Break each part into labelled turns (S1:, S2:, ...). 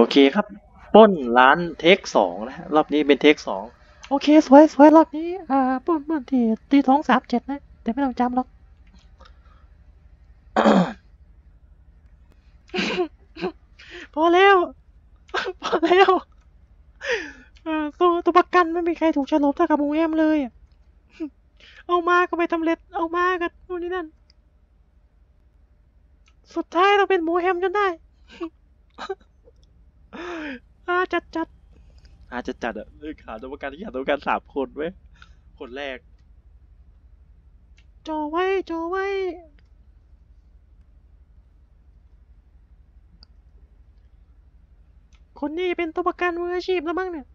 S1: โอเคครับป้นร้านเทคสองนะรอบนี้เป็นเทคสองโอเค สวยสวยรอบนี้อ่าป้นป้นที่ตีท้องสามเจ็ดนะ แต่ไม่ต้องจำหรอกพอแล้ว พอแล้วอ่อตัวตัวประกันไม่มีใครถูกฉลบเท่ากับหมูแอมเลย เอามาก็ไม่ทำเร็จ เอามากันนู่นนี่นั่น สุดท้ายเราเป็นหมูแฮมจนได้ อาจัดจัดอาจะจัดอะหาตัวประกันที่หาตัวประกันสามคนเว้ย คนแรกจอไว้จอไว้คนนี้เป็นตัวประกันมืออาชีพแล้วมั้งเนี่ย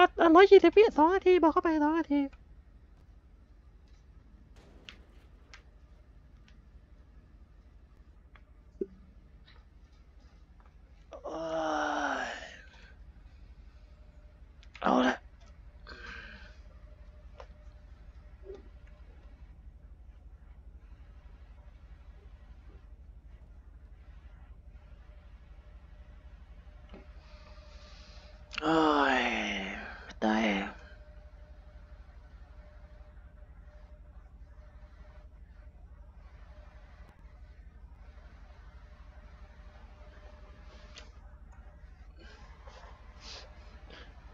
S1: อะร้อยยี่สิบวิสองนาที บอกเข้าไปสองนาที โอ้ยเอาละโอ้ยตาย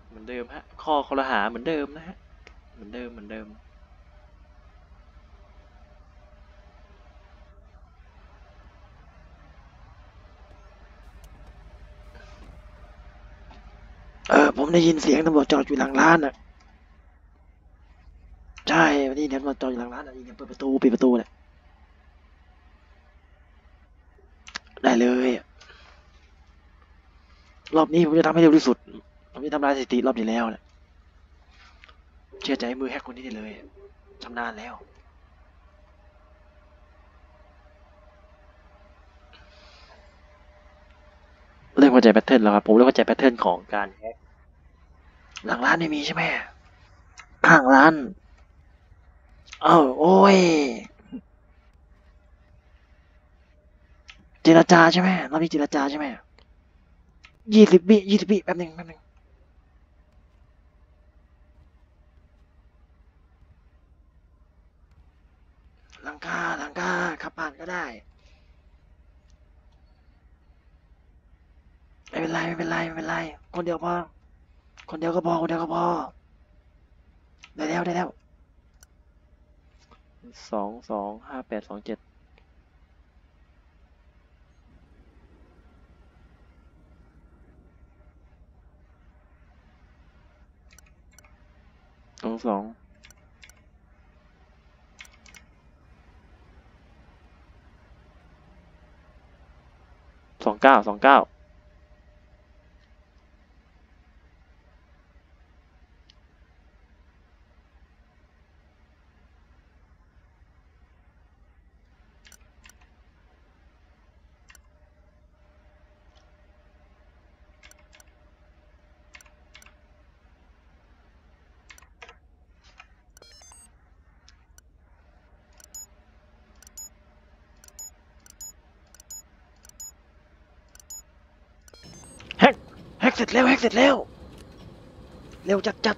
S1: เหมื อนเดิมฮะ ข้อคอรหาเหมือนเดิมนะฮะ เหมือนเดิมเหมือนเดิม เออ ผมได้ยินเสียงตำรวจจอดอยู่หลังร้านอะ ใช่วันนี้เนี่ยตำรวจจอดอยู่หลังร้านอะยิงกันเปิดประตูปิดประตูเนี่ยได้เลย รอบนี้ผมจะทำให้เร็วที่สุด ผมจะทำลายสถิติรอบที่แล้วเนี่ยเชื่อใจมือแฮกคนนี้ได้เลยชำนาญแล้ว เริ่มเข้าใจแพทเทิร์นแล้วครับ ผมเริ่มเข้าใจแพทเทิร์นของการแฮกหลังร้านไม่มีใช่ไหมข้างร้าน เอ้าโอ้ยเจรจาใช่ไหมเรามีเจรจาใช่ไหมยี่สิบวิยี่สิบวิแป๊บหนึ่งแป๊บหนึ่ง หลังคาหลังคาขับผ่านก็ได้ ไม่เป็นไรไม่เป็นไรไม่เป็นไร คนเดียวพอ คนเดียวก็พอคนเดียวก็พอ ได้แล้วได้แล้วสองสองห้าแปดสองเจ็ดสองสอง สองเก้าสองเก้า แฮกแฮ กเสร็จแล้วแฮกเสร็จแล้ว เร็วจัดจัด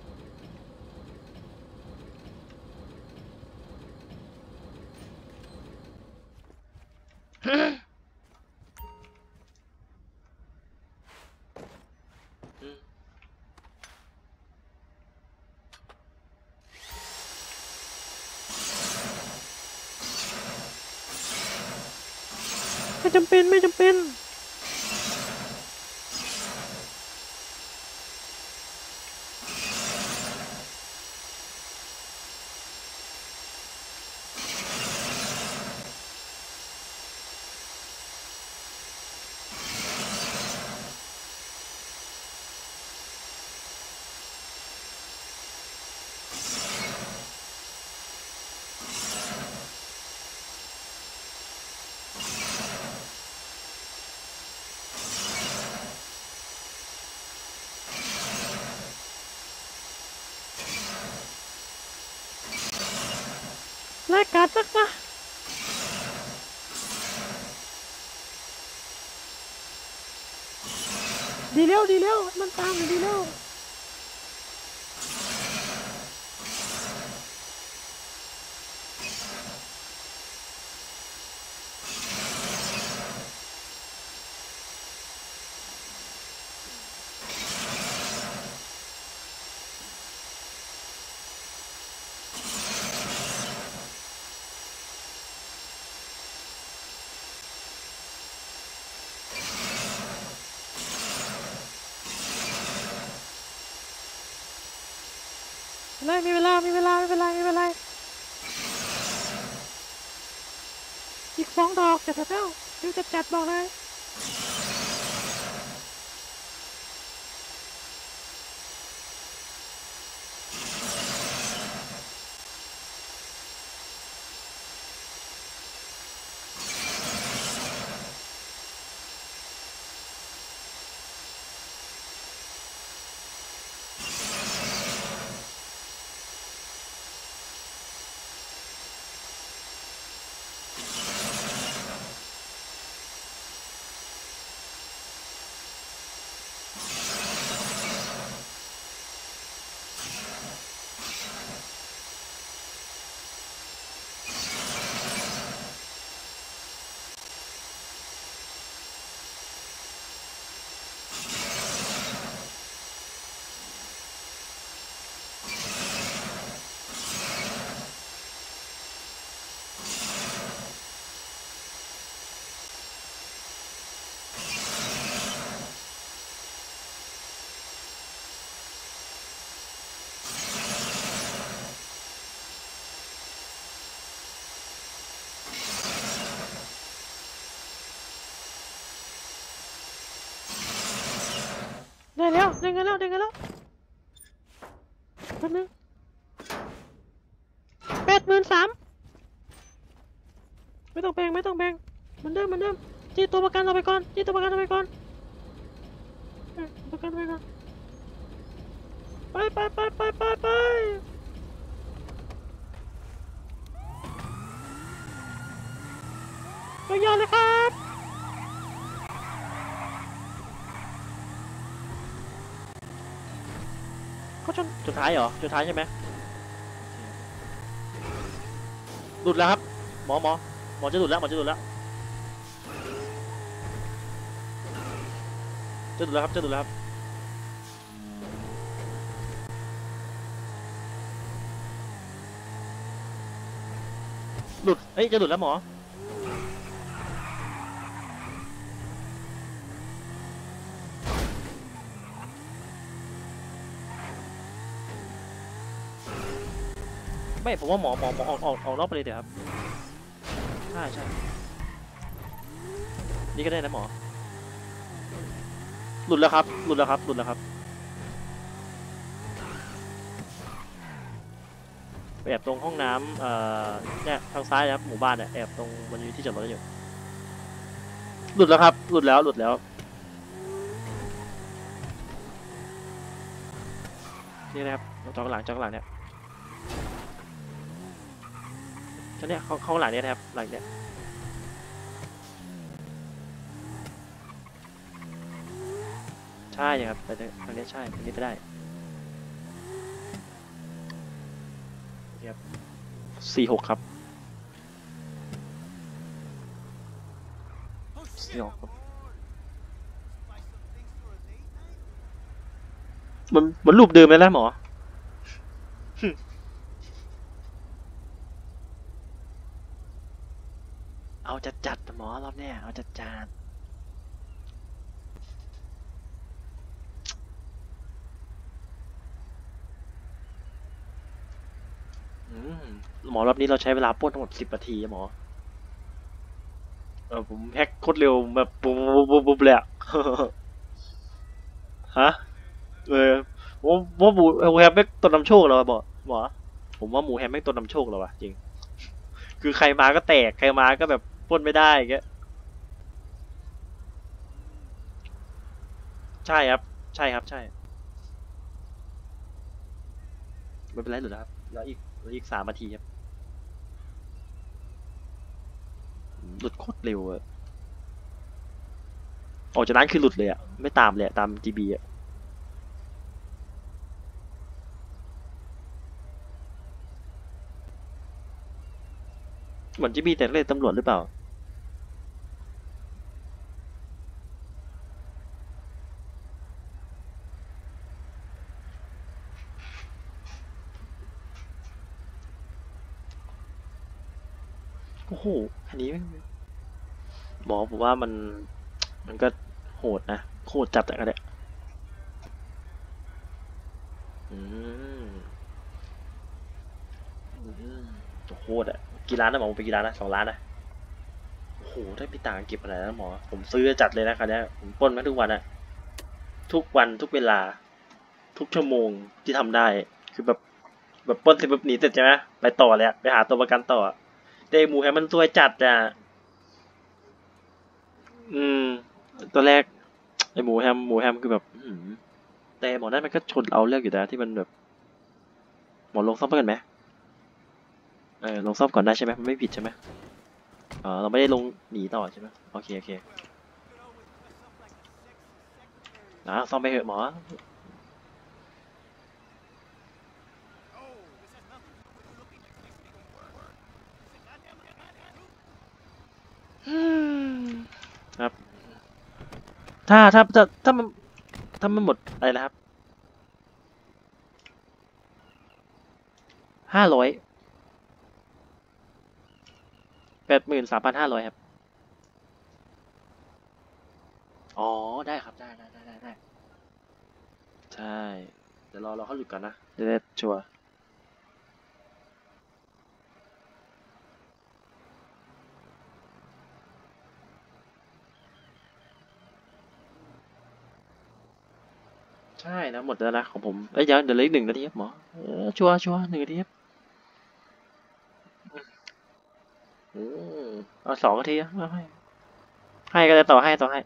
S1: เลยกัดสักมาดีเร็วดีเร็วมันตามดีเร็ว ไม่มีเวลามีเป็นไรไม่เป็นไรอีกสองดอกจะเสร็จแล้วเดี๋ยวจะจัดบอกเลย ได้แล้วได้เงินแล้วด้เงินแล้วแป๊บนึงแปดหมื่นสามไม่ต้องแบ่งไม่ต้องแบ่งเหมือนเดิมเหมือนเดิมจี้ตัวประกันเราไปก่อนจี้ตัวประกันเราไปก่อนประกันไปก่อนไปไปไปไปไปไปไปยาวเลยครับ เขา ชนจุดท้ายเหรอจุดท้ายใช่ไหมหลุดแล้วครับ หมอหมอหมอจะหลุดแล้วหมอจะหลุดแล้วจะหลุดแล้วครับจะหลุดแล้วครับหลุดเอ้ยจะหลุดแล้วหมอ ไม่ผมว่าหมอหมอหมอออกออกออกนอกไปเลยเดี๋ยวครับใช่ใช่นี่ก็ได้นะหมอ หลุดแล้วครับ หลุดแล้วครับ หลุดแล้วครับไปแอบตรงห้องน้ำเอ่อเนี่ยทางซ้ายนะครับหมู่บ้านเนี่ยแอบตรงมันมีที่จอดรถอยู่ หลุดแล้วครับ หลุดแล้ว หลุดแล้ว นี่นะครับจอข้างหลังจอข้างหลังเนี่ย ก็เนี่ยเขาเขาหลังเนี้ยนะครับ หลังเนี้ยใช่ครับไปทางเนี้ยใช่ทางนี้ไปได้ครับสี่หกครับสี่หกครับมันมันรูปเดิมเลยนะหมอ เอาจัดจัดหมอรอบเนี้ยเอาจัดจัดหมอรอบนี้เราใช้เวลาป้นทั้งหมดสิบนาทีหมอเออผมแฮกโคตรเร็วแบบปุ๊บปุ๊บปุ๊บปุ๊บเลยอะฮะเออผมว่าหมูหมูแฮมไม่งต้นนำโชคแล้วอะหมอหมอผมว่าหมูแฮมไม่งต้นนำโชคแล้ววะจริง คือใครมาก็แตกใครมาก็แบบ ปล้นไม่ได้อย่างเงี้ยใช่ครับ ใช่ครับ ใช่ไม่เป็นไรหรือครับแล้วอีกแล้วอีกสามนาทีครับ
S2: หลุดโคตรเร็วอะออกจากนั้นคือหลุดเลยอะไม่ตามเลยอะตาม GB อะเหมือน GB แต่เล่นตำรวจหรือเปล่า โอ้โห อันนี้แม่งหมอ ผมว่ามันมันก็โหดนะโคตรจัดแต่กันเนี่ยอืมอืมโคตรอะกี่ล้านนะหมอผมไปกี่ล้านนะสองล้านนะโอ้โหได้ไปต่างเก็บอะไรนะหมอ ผมซื้อจัดเลยนะคันนี้ยผมป้นมาทุกวันอะทุกวันทุกเวลา ทุกชั่วโมงที่ทำได้ คือแบบแบบป้นเสร็จแบบหนีเสร็จใช่ไหมไปต่อเลยอะไปหาตัวประกันต่ออะเดหมูแฮมมันตัวจัดอะ อืมตัวแรกไอหมูแฮมหมูแฮมคือแบบแต่หมอนั่นมันก็ชนเอาเรื่องอยู่นะที่มันแบบ หมอลงซ่อมกันไหมเออลงซ่อมก่อนได้ใช่ไหมมันไม่ผิดใช่ไหมอ๋อเราไม่ได้ลงหนีต่อใช่ไหมโอเคโอเคนะซ่อมไปเถอะหมออืม ถ้าถ้าถ้าถ้ามันถ้ามันหมดอะไรนะครับห้าร้อยแปดหมื่นสามพันห้าร้อยครับ อ๋อ ได้ครับ ได้ได้ได้ได้ได้ใช่ เดี๋ยวรอรอเขาหยุดก่อนนะจะได้ชัวร์ ใช่นะหมดแล้วนะของผมเอ้ยเดี๋ยวเดี๋ยวเหลืออีกหนึ่งนาทีครับหมอชัวชัวหนึ่งนาทีครับอืมเอาสองนาทีให้ให้ก็จะต่อให้ต่อให้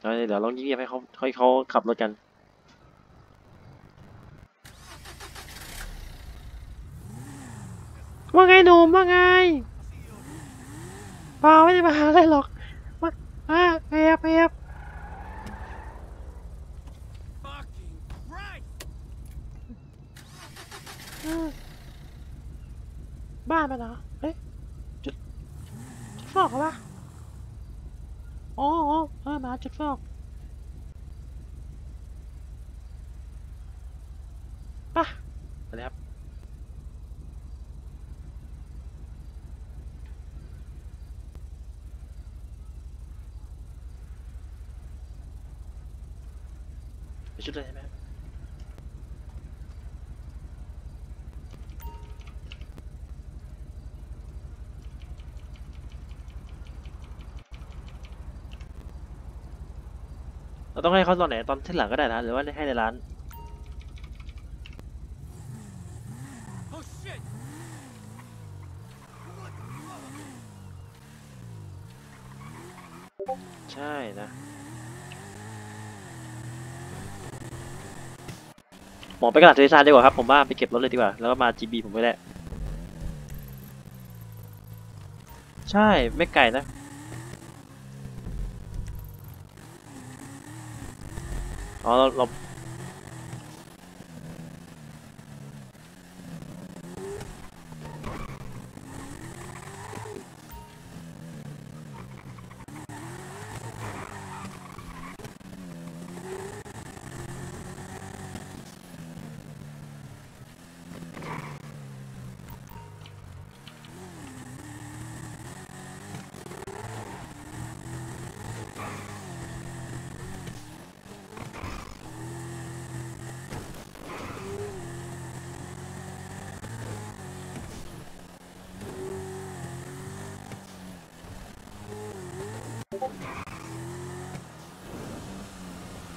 S2: เดี๋ยวเดี๋ยวลองเงียบๆให้เขาให้เขาขับรถกัน
S1: ว่าไงหนุ่มว่าไงเปล่าไม่ได้มาหาอะไรหรอกมาอ่าแอบแอบ
S3: Fucking Christ!
S1: อืม บ้านมันเหรอเฮ้ยจุดจุดฟอกเหรอวะอ๋ออ๋อเออมาจุดฟอกไปะ
S2: ไปเลยครับไปชุดเลยใช่ไหม เราต้องให้เขาตอนไหนตอนที่หลังก็ได้นะหรือว่าให้ในร้าน
S3: Oh shit!
S2: ใช่นะหมอไปกระดาษเทเลซานดีกว่าครับผมว่าไปเก็บรถเลยดีกว่าแล้วก็มา GB ผมไปแหละใช่ไม่ไกลนะ อ๋อเ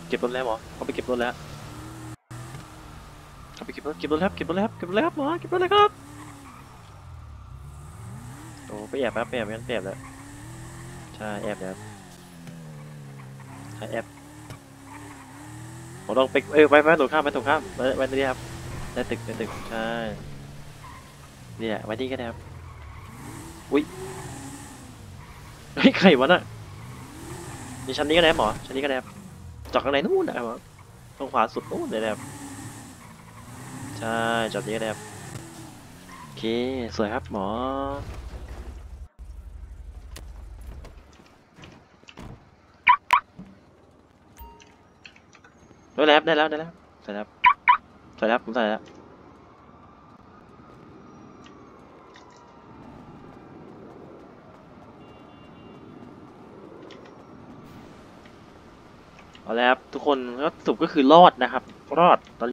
S2: เก็บรถแล้วหมอเขาไปเก็บรถแล้วเขาไปเก็บรถเก็บรถแล้วเก็บรถแล้วเก็บรถแล้วครับหมอเก็บรถแล้วครับโอ้ไปแอบครับไปแอบกันไปแอบแล้วใช่แอบแล้วใช่แอบผมต้องไปเออไปไปตรงข้ามไปตรงข้ามไปไปนี่ครับในตึกในตึกใช่เนี่ยไว้นี่ก็ได้ครับอุ้ยเฮ้ยใครวะน่ะ นี่ชั้นนี้ก็ได้หมอชั้นนี้ก็ได้ครับจอดข้างในนู่นนะครับหมอตรงขวาสุดนู่นเลยนะครับใช่จอดนี้ก็ได้ครับโอเคสวยครับหมอได้แล้วครับได้แล้วได้แล้วใส่แล้วใส่แล้วผมใส่แล้ว เอาแล้วครับทุกคนก็สรุปก็คือรอดนะครับ รอดตอน